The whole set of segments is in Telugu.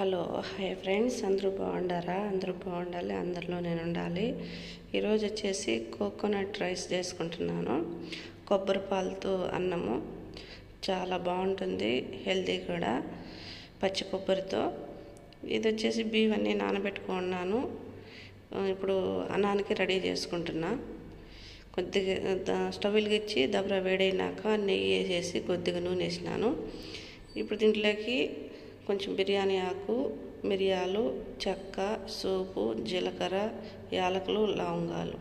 హలో హాయ్ ఫ్రెండ్స్ అందరూ బాగుండారా? అందరూ బాగుండాలి అందరిలో నేను ఉండాలి. ఈరోజు వచ్చేసి కోకోనట్ రైస్ చేసుకుంటున్నాను. కొబ్బరి పాలతో అన్నము. చాలా బాగుంటుంది హెల్తీ కూడా. పచ్చి కొబ్బరితో. ఇది వచ్చేసి బియ్యం అన్నీ నానబెట్టుకున్నాను ఇప్పుడు అన్నానికి రెడీ చేసుకుంటున్నా. కొద్దిగా స్టవ్ వెలిగించి దబరా వేడైనాక నెయ్యి వేసేసి కొద్దిగా నూనె వేసినాను. ఇప్పుడు దీంట్లోకి కొంచెం బిర్యానీ ఆకు మిరియాలు చెక్క సోపు జీలకర్ర యాలకులు లవంగాలు.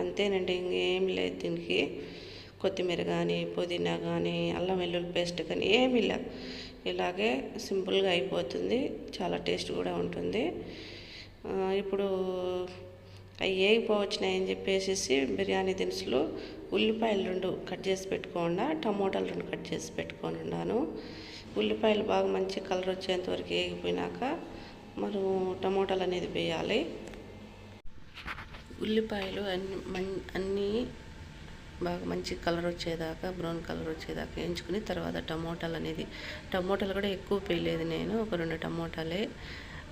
అంతేనండి ఇంకేం లేదు దీనికి. కొత్తిమీర కానీ పుదీనా కానీ అల్లం వెల్లుల్లి పేస్ట్ కానీ ఏమీ లే ఇలాగే సింపుల్గా అయిపోతుంది. చాలా టేస్ట్ కూడా ఉంటుంది. ఇప్పుడు అవి వేగిపోవచ్చినాయని చెప్పేసి బిర్యానీ దినుసులు ఉల్లిపాయలు రెండు కట్ చేసి పెట్టుకోకుండా టమోటాలు రెండు కట్ చేసి పెట్టుకొని ఉన్నాను. ఉల్లిపాయలు బాగా మంచి కలర్ వచ్చేంత వరకు వేగిపోయినాక మనం టమోటాలు అనేది వేయాలి. ఉల్లిపాయలు అన్ని అన్నీ బాగా మంచి కలర్ వచ్చేదాకా బ్రౌన్ కలర్ వచ్చేదాకా వేయించుకుని తర్వాత టమోటాలు అనేది టమోటాలు కూడా ఎక్కువ పేయలేదు నేను ఒక రెండు టమోటాలే.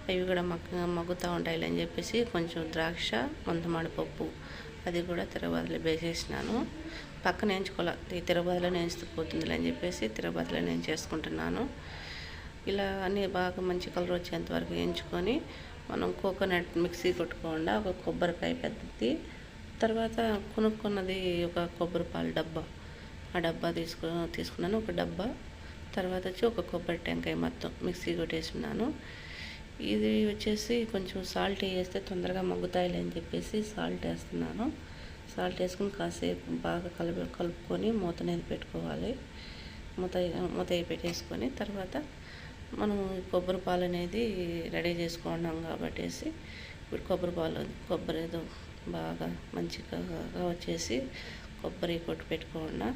అవి కూడా మగ్గ మగ్గుతూ ఉంటాయి అని చెప్పేసి కొంచెం ద్రాక్ష మందమాడి పప్పు అది కూడా తర్వాత వేసేసినాను. పక్కన వేయించుకోవాలి. ఈ తిరగబాదులో పోతుంది అని చెప్పేసి తిరుపతిలో నేను చేసుకుంటున్నాను. ఇలా అన్నీ బాగా మంచి కలర్ వచ్చేంత వరకు వేయించుకొని మనం కోకోనట్ మిక్సీ కొట్టుకోకుండా ఒక కొబ్బరికాయ పెద్దది తర్వాత కొనుక్కున్నది ఒక కొబ్బరి పాలు డబ్బా. ఆ డబ్బా తీసుకు తీసుకున్నాను ఒక డబ్బా తర్వాత వచ్చి ఒక కొబ్బరి టెంకాయ మొత్తం మిక్సీ కొట్టేసినాను ఇది వచ్చేసి కొంచెం సాల్ట్ వేస్తే తొందరగా మగ్గుతాయిలే అని చెప్పేసి సాల్ట్ వేస్తున్నాను. సాల్ట్ వేసుకుని కాసేపు బాగా కలుపు కలుపుకొని మూత అనేది పెట్టుకోవాలి. మూత మూత పెట్టేసుకొని తర్వాత మనం కొబ్బరి పాలు అనేది రెడీ చేసుకున్నాం కాబట్టి ఇప్పుడు కొబ్బరి పాలు కొబ్బరి బాగా మంచిగా వచ్చేసి కొబ్బరి కొట్టు పెట్టుకున్నా.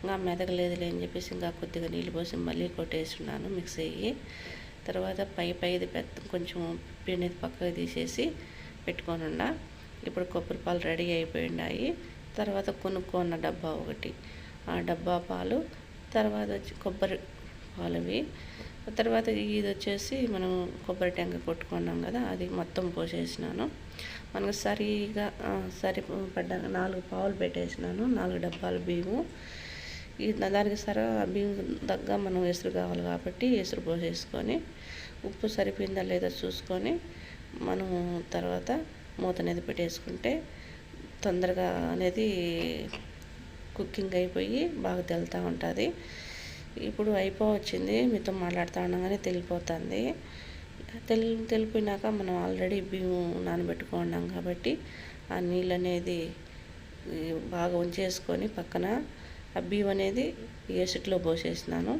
ఇంకా మెదగలేదులే అని చెప్పేసి ఇంకా కొద్దిగా నీళ్ళు పోసి మళ్ళీ కొట్టేసి ఉన్నాను మిక్స్ అయ్యి. తర్వాత పై పైది పెద్ద కొంచెం పిండి పక్కకు తీసేసి పెట్టుకొని ఉన్నా. ఇప్పుడు కొబ్బరి పాలు రెడీ అయిపోయినాయి తర్వాత కొనుక్కున్న డబ్బా ఒకటి. ఆ డబ్బా పాలు తర్వాత వచ్చి కొబ్బరి పాలువి. తర్వాత ఇది వచ్చేసి మనం కొబ్బరి టెంక కొట్టుకున్నాం కదా అది మొత్తం పోసేసినాను. మనకు సరిగా సరి పడ్డ నాలుగు పావులు పెట్టేసినాను నాలుగు డబ్బాలు బియ్యము. ఈ దానికి సర బియ్యం తగ్గ మనం ఎసురు కావాలి కాబట్టి ఎసురు పోసేసుకొని ఉప్పు సరిపోయిందా లేదా చూసుకొని మనం తర్వాత మూత అనేది పెట్టేసుకుంటే తొందరగా అనేది కుకింగ్ అయిపోయి బాగా తెలుతూ ఉంటుంది. ఇప్పుడు అయిపోవచ్చింది మీతో మాట్లాడుతూ ఉండగానే తెలిపోతుంది. తెలి తెలిపోయినాక మనం ఆల్రెడీ బియ్యం నానబెట్టుకున్నాం కాబట్టి ఆ నీళ్ళు అనేది బాగా ఉంచేసుకొని పక్కన ఆ బియ్యం అనేది ఏసిట్లో పోసేసినాను.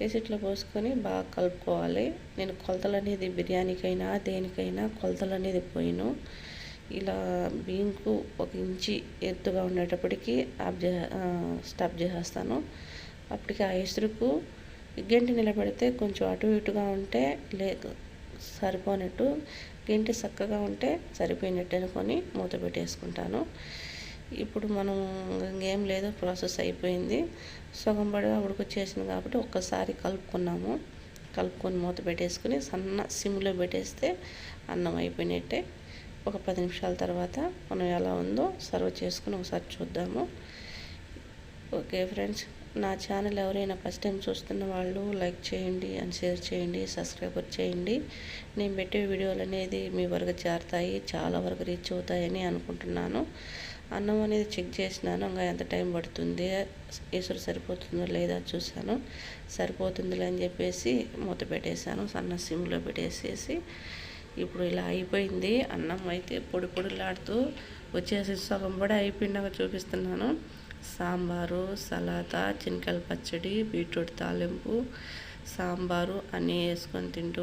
ఏసిట్లో పోసుకొని బాగా కలుపుకోవాలి. నేను కొలతలు అనేది బిర్యానీకైనా దేనికైనా కొలతలు అనేది పోయిను. ఇలా బియ్యంకు ఒక ఇంచి ఎత్తుగా ఉండేటప్పటికి ఆఫ్ చే స్టాప్ చేసేస్తాను. అప్పటికి ఆ ఎసురుకు గెంటి నిలబెడితే కొంచెం అటు ఇటుగా ఉంటే లే సరిపోనట్టు గెంటి చక్కగా ఉంటే సరిపోయినట్టు అనుకొని మూత పెట్టేసుకుంటాను. ఇప్పుడు మనం ఇంకేం లేదు ప్రాసెస్ అయిపోయింది. సగం పడగా ఉడికొచ్చేసింది కాబట్టి ఒక్కసారి కలుపుకున్నాము. కలుపుకొని మూత పెట్టేసుకుని సన్న సిమ్లో పెట్టేస్తే అన్నం అయిపోయినట్టే. ఒక పది నిమిషాల తర్వాత మనం ఎలా ఉందో సర్వ్ చేసుకుని ఒకసారి చూద్దాము. Okay friends. నా ఛానల్ ఎవరైనా ఫస్ట్ టైం చూస్తున్న వాళ్ళు లైక్ చేయండి అండ్ షేర్ చేయండి సబ్స్క్రైబర్ చేయండి. నేను పెట్టే వీడియోలు అనేది మీ వరకు చేరుతాయి చాలా వరకు రీచ్ అవుతాయని అనుకుంటున్నాను. అన్నం అనేది చెక్ చేసినాను ఇంకా ఎంత టైం పడుతుంది ఎసురు సరిపోతుందో లేదా చూశాను. సరిపోతుందిలే అని చెప్పేసి మూత పెట్టేశాను సన్న సిమ్లో పెట్టేసేసి ఇప్పుడు ఇలా అయిపోయింది. అన్నం అయితే పొడి పొడిలాడుతూ వచ్చేసి సగం కూడా అయిపోయినాక చూపిస్తున్నాను. సాంబారు సలాదా చినకల పచ్చడి బీట్రూట్ తాలింపు సాంబారు అన్నీ వేసుకొని తింటూ